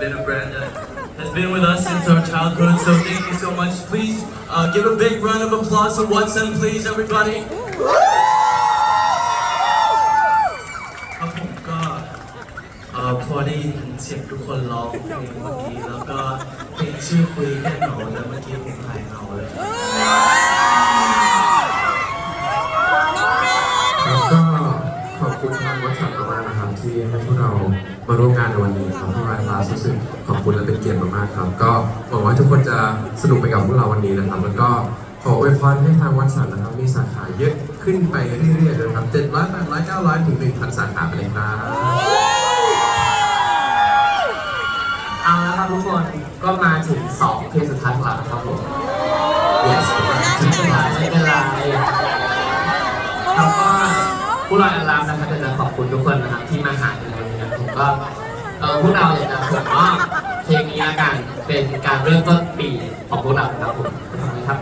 been a brand that has been with us since our childhood. So thank you so much. Please uh, give a big round of applause to Watson, please, everybody. ครับผมก็เอ่อพอได้ยินเสียงทุกคนร้องเพลงเมื่อกี้แล้วก็เพลงชื่อคุยแค่เหงาแล้วเมื่อกี้ผม คุณทางวัดสันมากๆนะครับที่ให้พวกเรามาร่วมงานในวันนี้ครับพวกเราคลาสรู้สึกขอบคุณและเป็นเกียรติมากๆครับ ก็หวังว่าทุกคนจะสนุกไปกับพวกเราวันนี้นะครับ แล้วก็ขออวยพรให้ทางวัดสันนะครับ มีสาขาเยอะขึ้นไปเรื่อยๆเลยครับ700 800 900ถึง1,000สาขาไปเลยครับเอาละครับทุกคนก็มาถึงสองเพลงสุดท้ายของเราแล้วครับผม yes ไม่เป็นไรไม่เป็นไรครับก็ ผู้รออันรามนะครับจะขอบคุณทุกคนนะครับที่มาหาในวันนี้นะผมก็เออพวกเราอยากจะผมว่าเพลงนี้ละกันเป็นการเริ่มต้นปีของพวกเรานะครับผมขอบคุณครับ